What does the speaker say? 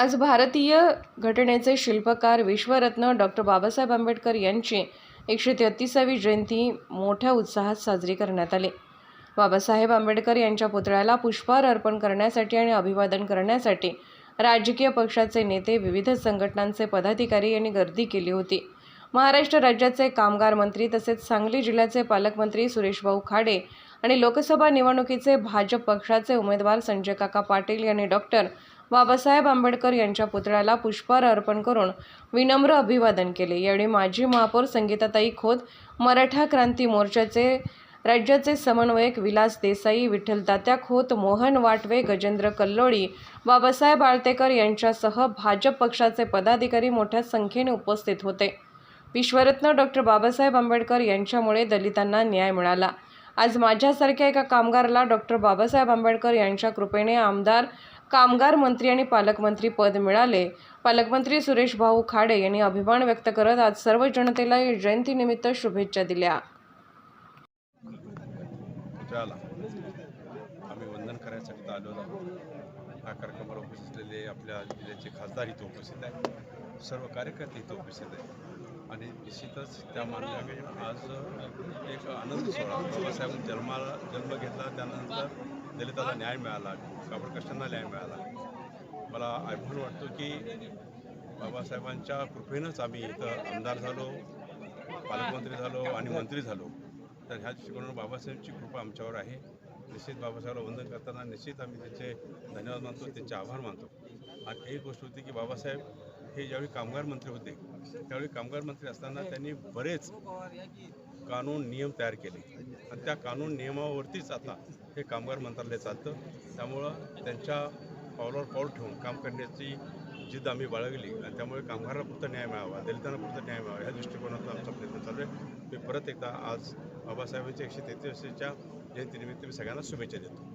आज भारतीय घटनेचे शिल्पकार विश्वरत्न डॉक्टर बाबासाहेब आंबेडकर यांची एकशे तेहतीसावी जयंती मोठ्या उत्साहात साजरी करण्यात आली. बाबासाहेब आंबेडकर यांच्या पुतळ्याला पुष्पहार अर्पण करण्यासाठी आणि अभिवादन करण्यासाठी राजकीय पक्षाचे नेते विविध संघटनांचे पदाधिकारी यांनी गर्दी केली होती. महाराष्ट्र राज्याचे कामगार मंत्री तसेच सांगली जिल्ह्याचे पालकमंत्री सुरेशभाऊ खाडे आणि लोकसभा निवडणुकीचे भाजप पक्षाचे उमेदवार संजय काका पाटील यांनी डॉक्टर बाबासाहेब आंबेडकर यांच्या पुतळ्याला पुष्पहार अर्पण करून विनम्र अभिवादन केले. यावेळी माजी महापौर संगीताताई खोत मराठा क्रांती मोर्चाचे राज्याचे समन्वयक विलास देसाई विठ्ठल तात्या खोत मोहन वाटवे गजेंद्र कल्लोळी बाबासाहेब आळतेकर यांच्यासह भाजप पक्षाचे पदाधिकारी मोठ्या संख्येने उपस्थित होते. विश्वरत्न डॉक्टर बाबासाहेब आंबेडकर यांच्यामुळे दलितांना न्याय मिळाला. आज माझ्यासारख्या एका कामगाराला डॉक्टर बाबासाहेब आंबेडकर यांच्या कृपेने आमदार कामगार मंत्री आणि पालकमंत्री पद मिळाले. पालकमंत्री सुरेश भाऊ खाडे यांनी अभिमान व्यक्त करत आज सर्व जनतेला या जयंतीनिमित्त शुभेच्छा दिल्या. आम्ही वंदन करायसाठी इथं आलेलो आहोत. या कार्यक्रमाला उपस्थित असलेले आपल्या जिल्ह्याचे खासदार इथं उपस्थित आहेत. सर्व कार्यकर्ते इथं उपस्थित आहेत. आणि निश्चितच त्या मानल्या आज एक आनंद सोहळा. बाबासाहेब जन्माला जन्म घेतला त्यानंतर दलिताला न्याय मिळाला सावरकष्टांना न्याय मिळाला. मला अभिमान वाटतो की बाबासाहेबांच्या कृपेनंच आम्ही इथं आमदार झालो पालकमंत्री झालो आणि मंत्री झालो. तर ह्या दृष्टिकोनानं बाबासाहेबची कृपा आमच्यावर आहे. निश्चित बाबासाहेबला वंदन करताना निश्चित आम्ही त्यांचे धन्यवाद मानतो त्यांचे आभार मानतो. आणि एक गोष्ट होती की बाबासाहेब हे ज्यावेळी कामगार मंत्री होते त्यावेळी कामगार मंत्री असताना त्यांनी बरेच कानून नियम तयार केले. आणि त्या कानून नियमावरतीच आता हे कामगार मंत्रालय चालतं. त्यामुळं त्यांच्या पावलावर पाऊल ठेवून काम करण्याची जिद्द आम्ही बाळगली. आणि त्यामुळे कामगारांना पुरता न्याय मिळावा दलितांना पुरता न्याय मिळावा ह्या दृष्टिकोनातून आमचा प्रयत्न चालू आहे. मी परत एकदा आज बाबासाहेबांच्या एकशे तेहतीसच्या जयंतीनिमित्त मी सगळ्यांना शुभेच्छा देतो.